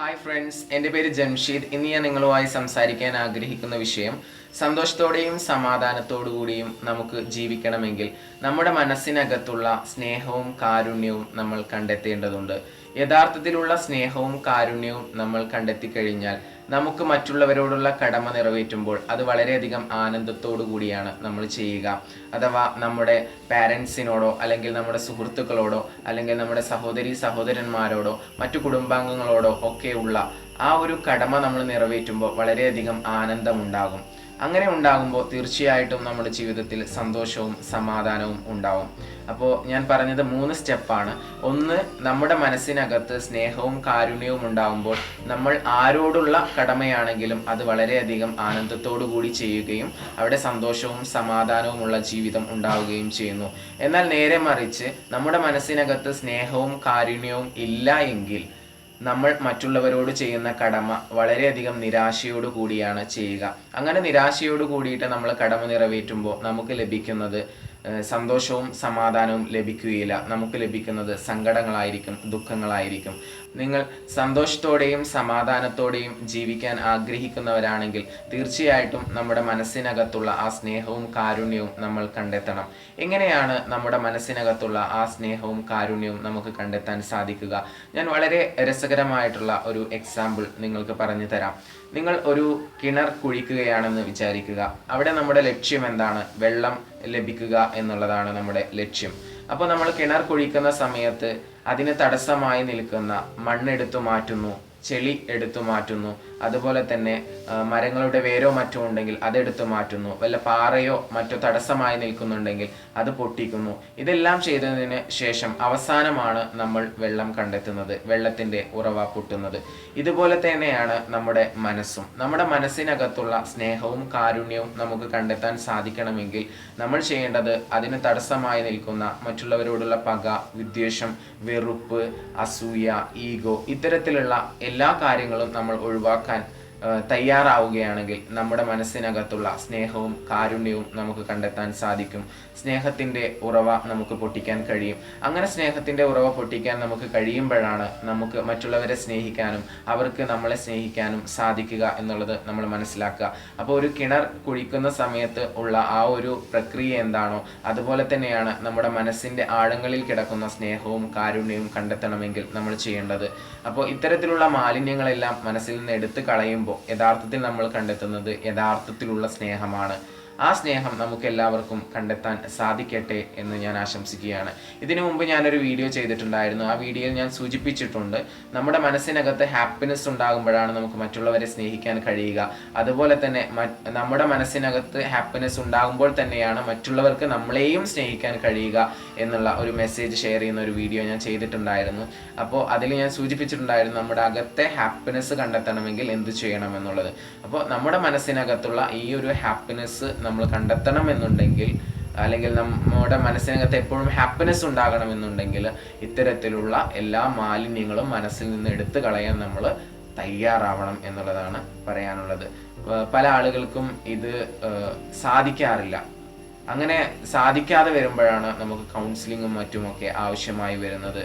Hi friends എന്റെ പേര് ജംഷീദ്. ഇന്ന് ഞാൻ നിങ്ങളുമായി സംസാരിക്കാൻ ആഗ്രഹിക്കുന്ന വിഷയം സന്തോഷത്തോടെയും സമാധാനത്തോടു കൂടിയും നമുക്ക് ജീവിക്കണമെങ്കിൽ നമ്മുടെ മനസ്സിനകത്തുള്ള സ്നേഹവും കാരുണ്യവും നമ്മൾ കണ്ടെത്തേണ്ടതുണ്ട്. യഥാർത്ഥത്തിലുള്ള സ്നേഹവും കാരുണ്യവും നമ്മൾ കണ്ടെത്തി കഴിഞ്ഞാൽ നമുക്ക് മറ്റുള്ളവരോടുള്ള കടമ നിറവേറ്റുമ്പോൾ അത് വളരെയധികം ആനന്ദത്തോടു കൂടിയാണ് നമ്മൾ ചെയ്യുക. അഥവാ നമ്മുടെ പാരൻസിനോടോ അല്ലെങ്കിൽ നമ്മുടെ സുഹൃത്തുക്കളോടോ അല്ലെങ്കിൽ നമ്മുടെ സഹോദരി സഹോദരന്മാരോടോ മറ്റു കുടുംബാംഗങ്ങളോടോ ഒക്കെയുള്ള ആ ഒരു കടമ നമ്മൾ നിറവേറ്റുമ്പോൾ വളരെയധികം ആനന്ദമുണ്ടാകും. അങ്ങനെ ഉണ്ടാകുമ്പോൾ തീർച്ചയായിട്ടും നമ്മുടെ ജീവിതത്തിൽ സന്തോഷവും സമാധാനവും ഉണ്ടാവും. അപ്പോൾ ഞാൻ പറഞ്ഞത് മൂന്ന് സ്റ്റെപ്പാണ്. ഒന്ന് നമ്മുടെ മനസ്സിനകത്ത് സ്നേഹവും കാരുണ്യവും ഉണ്ടാകുമ്പോൾ നമ്മൾ ആരോടുള്ള കടമയാണെങ്കിലും അത് വളരെയധികം ആനന്ദത്തോടു കൂടി ചെയ്യുകയും അവിടെ സന്തോഷവും സമാധാനവുമുള്ള ജീവിതം ഉണ്ടാവുകയും ചെയ്യുന്നു. എന്നാൽ നേരെ മറിച്ച് നമ്മുടെ മനസ്സിനകത്ത് സ്നേഹവും കാരുണ്യവും ഇല്ല എങ്കിൽ നമ്മൾ മറ്റുള്ളവരോട് ചെയ്യുന്ന കടമ വളരെയധികം നിരാശയോട് കൂടിയാണ് ചെയ്യുക. അങ്ങനെ നിരാശയോട് കൂടിയിട്ട് നമ്മൾ കടമ നിറവേറ്റുമ്പോൾ നമുക്ക് ലഭിക്കുന്നത് സന്തോഷവും സമാധാനവും ലഭിക്കുകയില്ല. നമുക്ക് ലഭിക്കുന്നത് സങ്കടങ്ങളായിരിക്കും ദുഃഖങ്ങളായിരിക്കും. നിങ്ങൾ സന്തോഷത്തോടെയും സമാധാനത്തോടെയും ജീവിക്കാൻ ആഗ്രഹിക്കുന്നവരാണെങ്കിൽ തീർച്ചയായിട്ടും നമ്മുടെ മനസ്സിനകത്തുള്ള ആ സ്നേഹവും കാരുണ്യവും നമ്മൾ കണ്ടെത്തണം. എങ്ങനെയാണ് നമ്മുടെ മനസ്സിനകത്തുള്ള ആ സ്നേഹവും കാരുണ്യവും നമുക്ക് കണ്ടെത്താൻ സാധിക്കുക? ഞാൻ വളരെ രസകരമായിട്ടുള്ള ഒരു എക്സാമ്പിൾ നിങ്ങൾക്ക് പറഞ്ഞു തരാം. നിങ്ങൾ ഒരു കിണർ കുഴിക്കുകയാണെന്ന് വിചാരിക്കുക. അവിടെ നമ്മുടെ ലക്ഷ്യം എന്താണ്? വെള്ളം ലഭിക്കുക എന്നുള്ളതാണ് നമ്മുടെ ലക്ഷ്യം. അപ്പോൾ നമ്മൾ കിണർ കുഴിക്കുന്ന സമയത്ത് അതിന് തടസ്സമായി നിൽക്കുന്ന മണ്ണെടുത്തു മാറ്റുന്നു ചെളി എടുത്തു മാറ്റുന്നു. അതുപോലെ തന്നെ മരങ്ങളുടെ വേരോ മറ്റോ ഉണ്ടെങ്കിൽ അതെടുത്ത് മാറ്റുന്നു. വല്ല പാറയോ മറ്റോ തടസ്സമായി നിൽക്കുന്നുണ്ടെങ്കിൽ അത് പൊട്ടിക്കുന്നു. ഇതെല്ലാം ചെയ്തതിന് ശേഷം അവസാനമാണ് നമ്മൾ വെള്ളം കണ്ടെത്തുന്നത് വെള്ളത്തിന്റെ ഉറവ പൊട്ടുന്നത്. ഇതുപോലെ തന്നെയാണ് നമ്മുടെ മനസ്സും. നമ്മുടെ മനസ്സിനകത്തുള്ള സ്നേഹവും കാരുണ്യവും നമുക്ക് കണ്ടെത്താൻ സാധിക്കണമെങ്കിൽ നമ്മൾ ചെയ്യേണ്ടത് അതിന് തടസ്സമായി നിൽക്കുന്ന മറ്റുള്ളവരോടുള്ള പക വിദ്വേഷം വെറുപ്പ് അസൂയ ഈഗോ ഇത്തരത്തിലുള്ള എല്ലാ കാര്യങ്ങളും നമ്മൾ ഒഴിവാക്കാൻ ആ, തയ്യാറാവുകയാണെങ്കിൽ നമ്മുടെ മനസ്സിനകത്തുള്ള സ്നേഹവും കാരുണ്യവും നമുക്ക് കണ്ടെത്താൻ സാധിക്കും. സ്നേഹത്തിന്റെ ഉറവ നമുക്ക് പൊട്ടിക്കാൻ കഴിയും. അങ്ങനെ സ്നേഹത്തിന്റെ ഉറവ പൊട്ടിക്കാൻ നമുക്ക് കഴിയുമ്പോഴാണ് നമുക്ക് മറ്റുള്ളവരെ സ്നേഹിക്കാനും അവർക്ക് നമ്മളെ സ്നേഹിക്കാനും സാധിക്കുക എന്നുള്ളത് നമ്മൾ മനസ്സിലാക്കുക. അപ്പോൾ ഒരു കിണർ കുഴിക്കുന്ന സമയത്ത് ഉള്ള ആ ഒരു പ്രക്രിയ എന്താണോ അതുപോലെ തന്നെയാണ് നമ്മുടെ മനസ്സിന്റെ ആഴങ്ങളിൽ കിടക്കുന്ന സ്നേഹവും കാരുണ്യവും കണ്ടെത്തണമെങ്കിൽ നമ്മൾ ചെയ്യേണ്ടത്. അപ്പോൾ ഇത്തരത്തിലുള്ള മാലിന്യങ്ങളെല്ലാം മനസ്സിൽ നിന്ന് എടുത്തു കളയുമ്പോൾ യഥാർത്ഥത്തിൽ നമ്മൾ കണ്ടെത്തുന്നത് യഥാർത്ഥത്തിലുള്ള സ്നേഹമാണ്. ആ സ്നേഹം നമുക്ക് എല്ലാവർക്കും കണ്ടെത്താൻ സാധിക്കട്ടെ എന്ന് ഞാൻ ആശംസിക്കുകയാണ്. ഇതിനു മുമ്പ് ഞാനൊരു വീഡിയോ ചെയ്തിട്ടുണ്ടായിരുന്നു. ആ വീഡിയോയിൽ ഞാൻ സൂചിപ്പിച്ചിട്ടുണ്ട് നമ്മുടെ മനസ്സിനകത്ത് ഹാപ്പിനെസ് ഉണ്ടാകുമ്പോഴാണ് നമുക്ക് മറ്റുള്ളവരെ സ്നേഹിക്കാൻ കഴിയുക. അതുപോലെ തന്നെ നമ്മുടെ മനസ്സിനകത്ത് ഹാപ്പിനെസ് ഉണ്ടാകുമ്പോൾ തന്നെയാണ് മറ്റുള്ളവർക്ക് നമ്മളെയും സ്നേഹിക്കാൻ കഴിയുക എന്നുള്ള ഒരു മെസ്സേജ് ഷെയർ ചെയ്യുന്ന ഒരു വീഡിയോ ഞാൻ ചെയ്തിട്ടുണ്ടായിരുന്നു. അപ്പോൾ അതിൽ ഞാൻ സൂചിപ്പിച്ചിട്ടുണ്ടായിരുന്നു നമ്മുടെ അകത്തെ ഹാപ്പിനെസ് കണ്ടെത്തണമെങ്കിൽ എന്ത് ചെയ്യണം എന്നുള്ളത്. അപ്പോൾ നമ്മുടെ മനസ്സിനകത്തുള്ള ഈ ഒരു ഹാപ്പിനെസ് നമ്മൾ കണ്ടെത്തണം എന്നുണ്ടെങ്കിൽ അല്ലെങ്കിൽ നമ്മുടെ മനസ്സിനകത്ത് എപ്പോഴും ഹാപ്പിനെസ് ഉണ്ടാകണമെന്നുണ്ടെങ്കിൽ ഇത്തരത്തിലുള്ള എല്ലാ മാലിന്യങ്ങളും മനസ്സിൽ നിന്ന് എടുത്തു കളയാൻ നമ്മൾ തയ്യാറാവണം എന്നുള്ളതാണ് പറയാനുള്ളത്. പല ആളുകൾക്കും ഇത് സാധിക്കാറില്ല. അങ്ങനെ സാധിക്കാതെ വരുമ്പോഴാണ് നമുക്ക് കൗൺസിലിങ്ങും മറ്റുമൊക്കെ ആവശ്യമായി വരുന്നത്.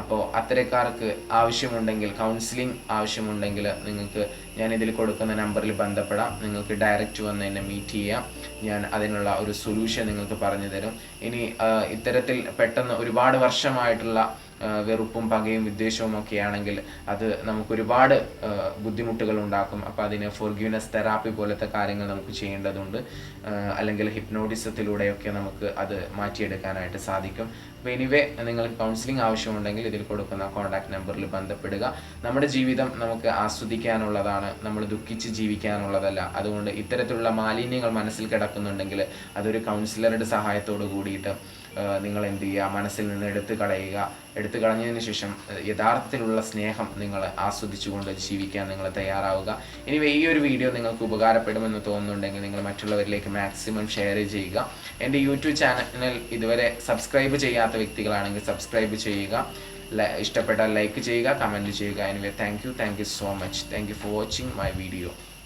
അപ്പോൾ അത്തരക്കാർക്ക് ആവശ്യമുണ്ടെങ്കിൽ കൗൺസിലിംഗ് ആവശ്യമുണ്ടെങ്കിൽ നിങ്ങൾക്ക് ഞാൻ ഇതിൽ കൊടുക്കുന്ന നമ്പറിൽ ബന്ധപ്പെടാം. നിങ്ങൾക്ക് ഡയറക്റ്റ് വന്ന് എന്നെ മീറ്റ് ചെയ്യാം. ഞാൻ അതിനുള്ള ഒരു സൊല്യൂഷൻ നിങ്ങൾക്ക് പറഞ്ഞു തരും ഇനി ഇത്തരത്തിൽ പെട്ടെന്ന് ഒരുപാട് വർഷമായിട്ടുള്ള വെറുപ്പും പകയും വിദ്വേഷവും ഒക്കെ ആണെങ്കിൽ അത് നമുക്ക് ഒരുപാട് ബുദ്ധിമുട്ടുകൾ ഉണ്ടാക്കും. അപ്പോൾ അതിന് ഫോർഗ്യൂനസ് തെറാപ്പി പോലത്തെ കാര്യങ്ങൾ നമുക്ക് ചെയ്യേണ്ടതുണ്ട്. അല്ലെങ്കിൽ ഹിപ്നോട്ടിസത്തിലൂടെയൊക്കെ നമുക്ക് അത് മാറ്റിയെടുക്കാനായിട്ട് സാധിക്കും. അപ്പോൾ എനിവേ നിങ്ങൾക്ക് കൗൺസിലിംഗ് ആവശ്യമുണ്ടെങ്കിൽ ഇതിൽ കൊടുക്കുന്ന കോൺടാക്ട് നമ്പറിൽ ബന്ധപ്പെടുക. നമ്മുടെ ജീവിതം നമുക്ക് ആസ്വദിക്കാനുള്ളതാണ്. നമ്മൾ ദുഃഖിച്ച് ജീവിക്കാനുള്ളതല്ല. അതുകൊണ്ട് ഇത്തരത്തിലുള്ള മാലിന്യങ്ങൾ മനസ്സിൽ കിടക്കുന്നുണ്ടെങ്കിൽ അതൊരു കൗൺസിലറുടെ സഹായത്തോട് കൂടിയിട്ട് നിങ്ങൾ എന്ത് ചെയ്യുക? മനസ്സിൽ നിന്ന് എടുത്തു കളയുക. എടുത്തു കളഞ്ഞതിന് ശേഷം യഥാർത്ഥത്തിലുള്ള സ്നേഹം നിങ്ങൾ ആസ്വദിച്ചുകൊണ്ട് ജീവിക്കാൻ നിങ്ങൾ തയ്യാറാവുക. ഇനി ഈ ഒരു വീഡിയോ നിങ്ങൾക്ക് ഉപകാരപ്പെടുമെന്ന് തോന്നുന്നുണ്ടെങ്കിൽ നിങ്ങൾ മറ്റുള്ളവരിലേക്ക് മാക്സിമം ഷെയർ ചെയ്യുക. എന്റെ യൂട്യൂബ് ചാനൽ ഇതുവരെ സബ്സ്ക്രൈബ് ചെയ്യാത്ത വ്യക്തികളാണെങ്കിൽ സബ്സ്ക്രൈബ് ചെയ്യുക. ഇഷ്ടപ്പെട്ടാൽ ലൈക്ക് ചെയ്യുക കമന്റ് ചെയ്യുക. Anyway thank you thank you so much. Thank you for watching my video.